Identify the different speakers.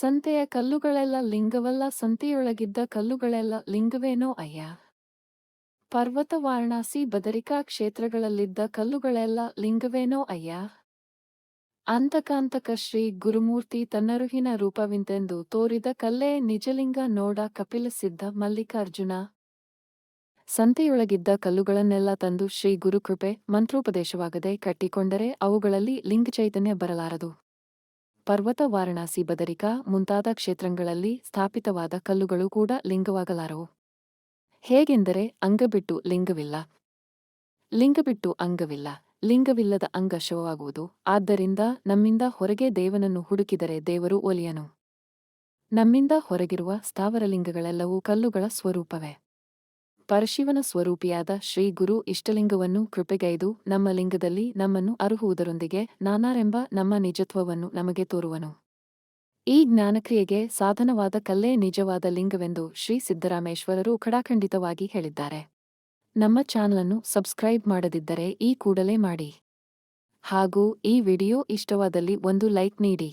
Speaker 1: ಸಂತೆಯ ಕಲ್ಲುಗಳೆಲ್ಲ ಲಿಂಗವಲ್ಲ, ಸಂತೆಯೊಳಗಿದ್ದ ಕಲ್ಲುಗಳೆಲ್ಲ ಲಿಂಗವೇನೋ ಅಯ್ಯ? ಪರ್ವತ, ವಾರಣಾಸಿ, ಬದರಿಕಾ ಕ್ಷೇತ್ರಗಳಲ್ಲಿದ್ದ ಕಲ್ಲುಗಳೆಲ್ಲ ಲಿಂಗವೇನೋ ಅಯ್ಯ? ಅಂತಕಾಂತಕ ಶ್ರೀ ಗುರುಮೂರ್ತಿ ತನ್ನರುಹಿನ ರೂಪವಿಂತೆಂದು ತೋರಿದ ಕಲ್ಲೇ ನಿಜಲಿಂಗ ನೋಡ ಕಪಿಲಸಿದ್ಧ ಮಲ್ಲಿಕಾರ್ಜುನ. ಸಂತೆಯೊಳಗಿದ್ದ ಕಲ್ಲುಗಳನ್ನೆಲ್ಲ ತಂದು ಶ್ರೀ ಗುರುಕೃಪೆ, ಮಂತ್ರೋಪದೇಶವಾಗದೆ ಕಟ್ಟಿಕೊಂಡರೆ ಅವುಗಳಲ್ಲಿ ಲಿಂಗ ಚೈತನ್ಯ ಬರಲಾರದು. ಪರ್ವತ ವಾರಣಾಸಿ ಬದರಿಕಾ ಮುಂತಾದ ಕ್ಷೇತ್ರಗಳಲ್ಲಿ ಸ್ಥಾಪಿತವಾದ ಕಲ್ಲುಗಳು ಕೂಡ ಲಿಂಗವಾಗಲಾರವು. ಹೇಗೆಂದರೆ ಅಂಗಬಿಟ್ಟು ಲಿಂಗವಿಲ್ಲ. ಲಿಂಗಬಿಟ್ಟು ಅಂಗವಿಲ್ಲ. ಲಿಂಗವಿಲ್ಲದ ಅಂಗ ಶವವಾಗುವುದು. ಆದ್ದರಿಂದ ನಮ್ಮಿಂದ ಹೊರಗೆ ದೇವನನ್ನು ಹುಡುಕಿದರೆ ದೇವರು ಒಲಿಯನು. ನಮ್ಮಿಂದ ಹೊರಗಿರುವ ಸ್ಥಾವರಲಿಂಗಗಳೆಲ್ಲವೂ ಕಲ್ಲುಗಳ ಸ್ವರೂಪವೇ. ಪರಶಿವನ ಸ್ವರೂಪಿಯಾದ ಶ್ರೀ ಗುರು ಇಷ್ಟಲಿಂಗವನ್ನು ಕೃಪೆಗೈದು ನಮ್ಮ ಲಿಂಗದಲ್ಲಿ ನಮ್ಮನ್ನು ಅರುಹುವುದರೊಂದಿಗೆ ನಾನಾರೆಂಬ ನಮ್ಮ ನಿಜತ್ವವನ್ನು ನಮಗೆ ತೋರುವನು. ಈ ಜ್ಞಾನಕ್ರಿಯೆಗೆ ಸಾಧನವಾದ ಕಲ್ಲೇ ನಿಜವಾದ ಲಿಂಗವೆಂದು ಶ್ರೀ ಸಿದ್ದರಾಮೇಶ್ವರರು ಖಡಾಖಂಡಿತವಾಗಿ ಹೇಳಿದ್ದಾರೆ. ನಮ್ಮ ಚಾನಲನ್ನು ಸಬ್ಸ್ಕ್ರೈಬ್ ಮಾಡದಿದ್ದರೆ ಈ ಕೂಡಲೇ ಮಾಡಿ. ಹಾಗೂ ಈ ವಿಡಿಯೋ ಇಷ್ಟವಾದಲ್ಲಿ ಒಂದು ಲೈಕ್ ನೀಡಿ.